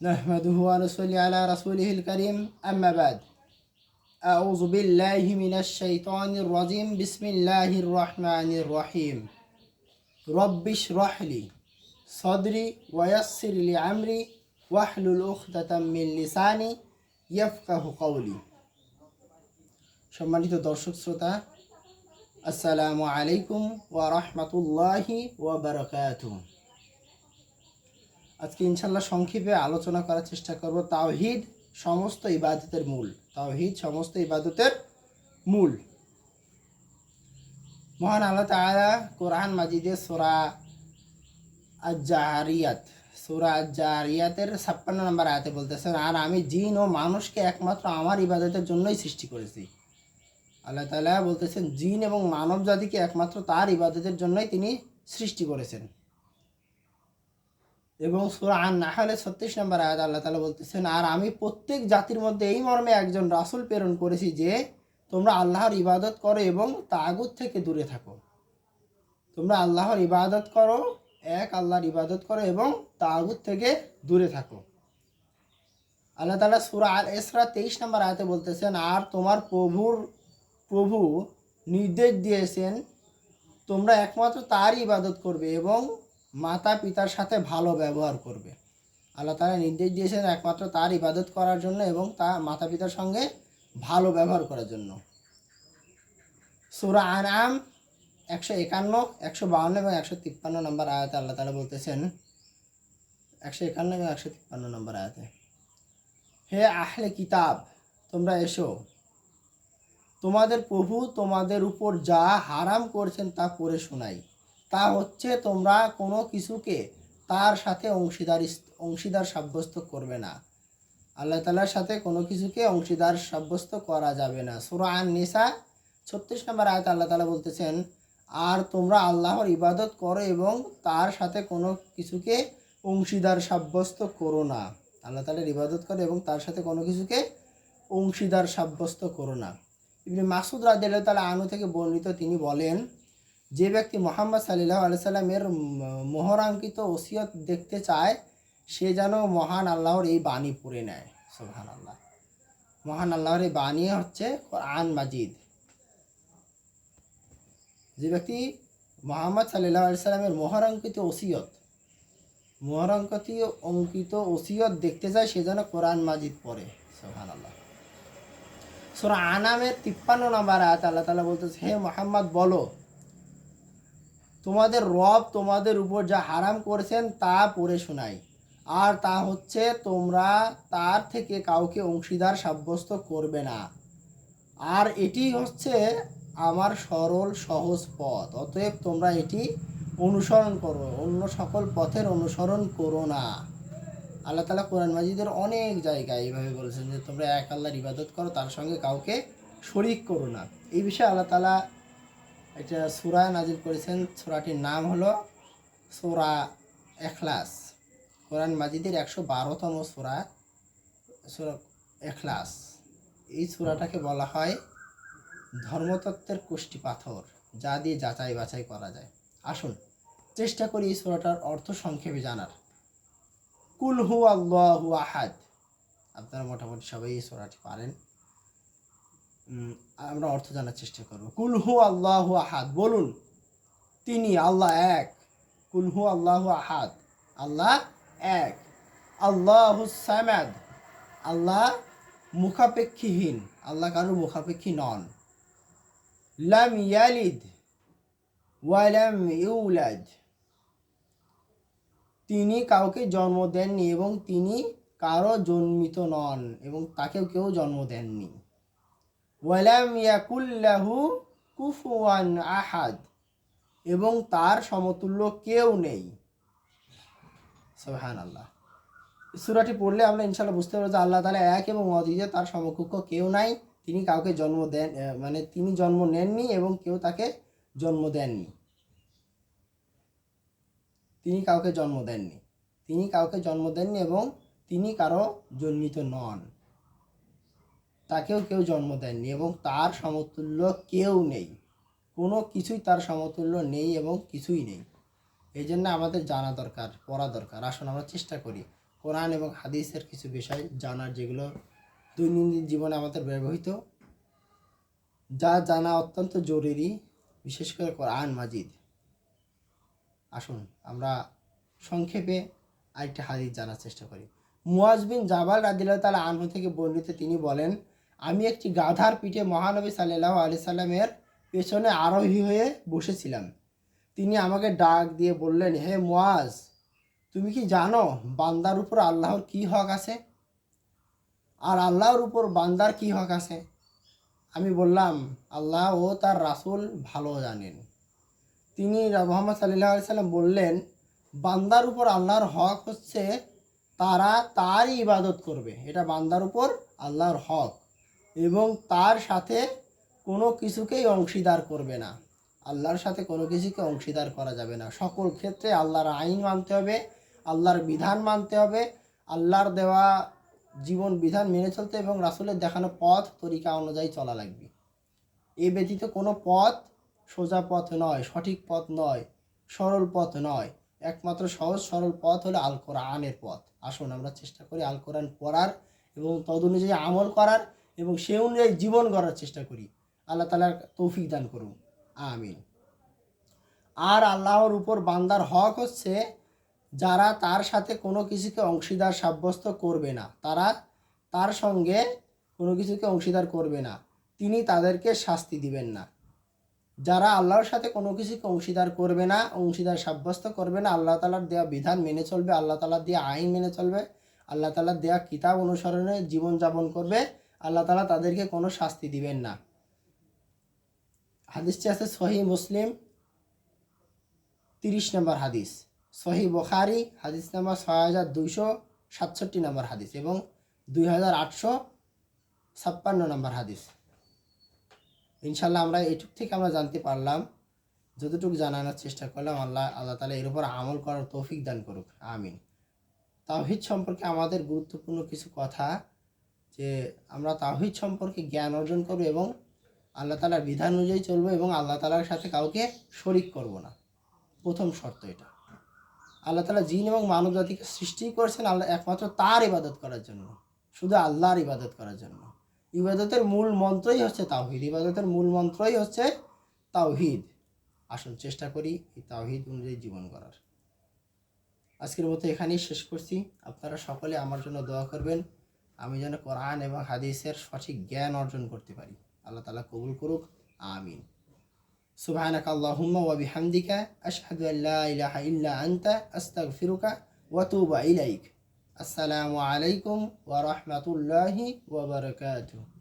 نحمده ونصلي على رسوله الكريم أما بعد أعوذ بالله من الشيطان الرجيم بسم الله الرحمن الرحيم رب اشرح لي صدري ويسر لي عمري واحلل عقدة من লিসানি يفقه قولي সম্মানিত দর্শক শ্রোতা আসসালামু আলাইকুম ওয়া রাহমাতুল্লাহি ওয়া বারাকাতুহু আজকে ইনশাল্লাহ সংক্ষেপে আলোচনা করার চেষ্টা করব তাওহিদ সমস্ত ইবাদতের মূল। তাওহিদ সমস্ত ইবাদতের মূল। মহান আল্লাহ তাআলা কোরআন মাজিদে সোরা আজারিয়াত সোরা আজারিয়াতের ছাপ্পান্ন নম্বর আয়াতে বলতেছেন আর আমি জিন ও মানুষকে একমাত্র আমার ইবাদতের জন্যই সৃষ্টি করেছি। আল্লাহ তাআলা বলতেছেন, জিন এবং মানব জাতিকে একমাত্র তার ইবাদতের জন্যই তিনি সৃষ্টি করেছেন। এবং সুরা আন নাহালে ছত্রিশ নম্বর আয়াত আল্লাহ তালা বলতেছেন, আর আমি প্রত্যেক জাতির মধ্যে এই মর্মে একজন রাসূল প্রেরণ করেছি যে, তোমরা আল্লাহর ইবাদত করো এবং তাগুত থেকে দূরে থাকো। তোমরা আল্লাহর ইবাদত করো, এক আল্লাহর ইবাদত করো এবং তাগুত থেকে দূরে থাকো। আল্লাহ তালা সুরা আল এসরা তেইশ নম্বর আয়াতে বলতেছেন, আর তোমার প্রভুর, প্রভু নির্দেশ দিয়েছেন, তোমরা একমাত্র তারই ইবাদত করবে এবং মাতা পিতার সাথে ভালো ব্যবহার করবে। আল্লাহ তালা নির্দেশ দিয়েছেন একমাত্র তার ইবাদত করার জন্য এবং তা মাতা পিতার সঙ্গে ভালো ব্যবহার করার জন্য। সুরা আনাম একশো একান্ন, একশো বাউন্ন এবং একশো তিপ্পান্ন নম্বর আয়াতে আল্লাহ তালা বলতেছেন, একশো একান্ন এবং একশো তিপ্পান্ন নম্বর আয়াতে, হে আহলে কিতাব, তোমরা এসো। তোমাদের প্রভু তোমাদের উপর যা হারাম করছেন তা পড়ে শোনাই। তা হচ্ছে তোমরা কোনো কিছুকে তার সাথে অংশীদার অংশীদার সাব্যস্ত করবে না। আল্লাহ তালার সাথে কোনো কিছুকে অংশীদার সাব্যস্ত করা যাবে না। সুরা আন নিসা ছত্রিশ নম্বর আয়ত আল্লাহ তালা বলতেছেন, আর তোমরা আল্লাহর ইবাদত করো এবং তার সাথে কোনো কিছুকে অংশীদার সাব্যস্ত করো না। আল্লাহ তালার ইবাদত করো এবং তার সাথে কোনো কিছুকে অংশীদার সাব্যস্ত করো না। ইবনে মাসুদ রাদিয়াল্লাহু তালা আনু থেকে বর্ণিত তিনি বলেন যে ব্যক্তি মোহাম্মদ সাল্লাহ আলাইসাল্লামের মোহরাঙ্কিত ওসিয়ত দেখতে চায়, সে যেন মহান আল্লাহর এই বাণী পড়ে নেয়। সোহান আল্লাহ মহান আল্লাহর এই বাণী হচ্ছে কোরআন মাজিদ। যে ব্যক্তি মোহাম্মদ সাল্লাহ আলাইসাল্লামের মোহরাঙ্কিত ওসিয়ত, মোহরাঙ্কিত, অঙ্কিত ওসিয়ত দেখতে চায়, সে যেন কোরআন মাজিদ পড়ে। সোহান আল্লাহ সোরা আনামের তিপ্পান্ন নম্বর আয়াত আল্লাহ তালা বলতেছে, হে মোহাম্মদ, বলো তোমাদের রব তোমাদের উপর যা হারাম করেছেন তা পড়ে শোনাই। আর তা হচ্ছে তোমরা তার থেকে কাউকে অংশীদার সাব্যস্ত করবে না। আর এটি হচ্ছে আমার সরল সহজ পথ। অতএব তোমরা এটি অনুসরণ করো, অন্য সকল পথের অনুসরণ করো না। আল্লাহ তালা কোরআন মাজিদের অনেক জায়গায় এইভাবে বলেছেন যে তোমরা এক আল্লাহর ইবাদত করো, তার সঙ্গে কাউকে শরিক করো না। এই বিষয়ে আল্লাহ তালা একটা সুরা নাজিল করেছেন, সুরাটির নাম হলো সুরা এখলাস কোরআন মাজিদের একশো বারোতম সুরা এখলাস এই সুরাটাকে বলা হয় ধর্মতত্ত্বের কুষ্টি পাথর, যা দিয়ে যাচাই বাছাই করা যায়। আসুন, চেষ্টা করি এই সুরাটার অর্থ সংক্ষেপে জানার। কুল হু আল্লাহু আহাদ। আপনারা মোটামুটি সবাই এই সোরাটি পারেন। আমরা অর্থ জানার চেষ্টা করব। কুল আল্লাহ আহাদ, বলুন, তিনি আল্লাহ এক। কুল আল্লাহ আল্লাহু আহাদ, আল্লাহ এক। আল্লাহ সামাদ, আল্লাহ মুখাপেক্ষীহীন, আল্লাহ কারও মুখাপেক্ষী নন। লাম ইয়ালিদ ওয়ালাম ইউলাদ, তিনি কাউকে জন্ম দেননি এবং তিনি কারও জন্মিত নন এবং তাকেও কেউ জন্ম দেননি। ওয়ালাম ইয়াকুল্লাহু কুফুয়ান আহাদ। এবং তার সমতুল্য কেউ নেই। সোহান আল্লাহ সুরাটি পড়লে আমরা ইনশাল্লাহ বুঝতে পারব যে আল্লাহ তালা এক এবং অদ্বিতীয় তার সমকক্ষ কেউ নাই। তিনি কাউকে জন্ম দেন মানে তিনি জন্ম নেননি এবং কেউ তাকে জন্ম দেননি। তিনি কাউকে জন্ম দেননি। তিনি কাউকে জন্ম দেননি এবং তিনি কারও জন্মিত নন। তাকেও কেউ জন্ম দেননি এবং তার সমতুল্য কেউ নেই। কোনো কিছুই তার সমতুল্য নেই এবং কিছুই নেই। এই জন্য আমাদের জানা দরকার, পড়া দরকার। আসুন আমরা চেষ্টা করি কোরআন এবং হাদিসের কিছু বিষয় জানার যেগুলো দৈনন্দিন জীবনে আমাদের ব্যবহৃত। যা জানা অত্যন্ত জরুরি, বিশেষ করে কোরআন মাজিদ। আসুন আমরা সংক্ষেপে আরেকটা হাদিস জানার চেষ্টা করি। মুয়াজ বিন জাবাল রাদিল্লাহ তালা আনহু থেকে বর্ণিত তিনি বলেন আমি একটি গাধার পিঠে মহানবী সাল্লাহ আলি সাল্লামের পেছনে আরোহী হয়ে বসেছিলাম। তিনি আমাকে ডাক দিয়ে বললেন, হে মুয়াজ তুমি কি জানো বান্দার উপর আল্লাহর কি হক আছে? আর আল্লাহর উপর বান্দার কি হক আছে? আমি বললাম, আল্লাহ ও তার রাসূল ভালো জানেন। তিনি মোহাম্মদ সাল্লাহ আলি সাল্লাম বললেন, বান্দার উপর আল্লাহর হক হচ্ছে তারা তারই ইবাদত করবে। এটা বান্দার উপর আল্লাহর হক। এবং তার সাথে কোনো কিছুকেই অংশীদার করবে না। আল্লাহর সাথে কোনো কিছুকে অংশীদার করা যাবে না। সকল ক্ষেত্রে আল্লাহর আইন মানতে হবে, আল্লাহর বিধান মানতে হবে, আল্লাহর দেওয়া জীবন বিধান মেনে চলতে এবং রাসুলের দেখানো পথ, তরিকা অনুযায়ী চলা লাগবে। এ ব্যতীত কোনো পথ সোজা পথ নয়, সঠিক পথ নয়, সরল পথ নয়। একমাত্র সহজ সরল পথ হলো আল কোরআনের পথ। আসুন আমরা চেষ্টা করি আল কোরআন পড়ার এবং তদ অনুযায়ী আমল করার। এবং সে অনুযায়ী জীবন গড়ার চেষ্টা করি। আল্লাহ তালার তৌফিক দান করুন। আমিন। আর আল্লাহর উপর বান্দার হক হচ্ছে যারা তার সাথে কোনো কিছুকে অংশীদার সাব্যস্ত করবে না। তারা তার সঙ্গে কোনো কিছুকে অংশীদার করবে না। তিনি তাদেরকে শাস্তি দিবেন না। যারা আল্লাহর সাথে কোনো কিছুকে অংশীদার করবে না, অংশীদার সাব্যস্ত করবে না, আল্লাহ তালার দেওয়া বিধান মেনে চলবে, আল্লাহ তালার দেওয়া আইন মেনে চলবে, আল্লাহ তালার দেওয়া কিতাব অনুসরণে জীবনযাপন করবে আল্লাহ তালা তাদেরকে কোনো শাস্তি দিবেন না। হাদিসটি আছে সহি মুসলিম, তিরিশ নম্বর হাদিস। সহি বখারি, হাদিস নাম্বার ছয় হাজার দুইশো সাতষট্টি নম্বর হাদিস এবং দুই হাজার আটশো ছাপ্পান্ন নম্বর হাদিস। ইনশাল্লাহ আমরা এটুক থেকে আমরা জানতে পারলাম। যতটুকু জানানোর চেষ্টা করলাম, আল্লাহ আল্লাহ তালা এর উপর আমল করার তৌফিক দান করুক। আমিন। তাওহিদ সম্পর্কে আমাদের গুরুত্বপূর্ণ কিছু কথা যে আমরা তাওহিদ সম্পর্কে জ্ঞান অর্জন করব এবং আল্লাহ তালার বিধান অনুযায়ী চলবো এবং আল্লাহ তালার সাথে কাউকে শরিক করব না। প্রথম শর্ত এটা। আল্লাহ তালা জিন এবং মানব জাতিকে সৃষ্টি করেছেন আল্লাহ একমাত্র তার ইবাদত করার জন্য, শুধু আল্লাহর ইবাদত করার জন্য। ইবাদতের মূল মন্ত্রই হচ্ছে তাওহিদ, ইবাদতের মূল মন্ত্রই হচ্ছে তাওহিদ। আসুন চেষ্টা করি এই তাওহিদ অনুযায়ী জীবন করার আজকের মতো এখানেই শেষ করছি। আপনারা সকলে আমার জন্য দোয়া করবেন। আমি যেন কোরআন এবং হাদিসের সঠিক জ্ঞান অর্জন করতে পারি। আল্লাহ তালা কবুল করুক, আমিন। সুবহানাক আল্লাহুম্মা ওয়া বিহামদিকা, আশহাদু আল্লা ইলাহা ইল্লা আনতা, আস্তাগফিরুকা ওয়া তুবু ইলাইক। আসসালামু আলাইকুম ওয়া রাহমাতুল্লাহি ওয়া বারাকাতুহু।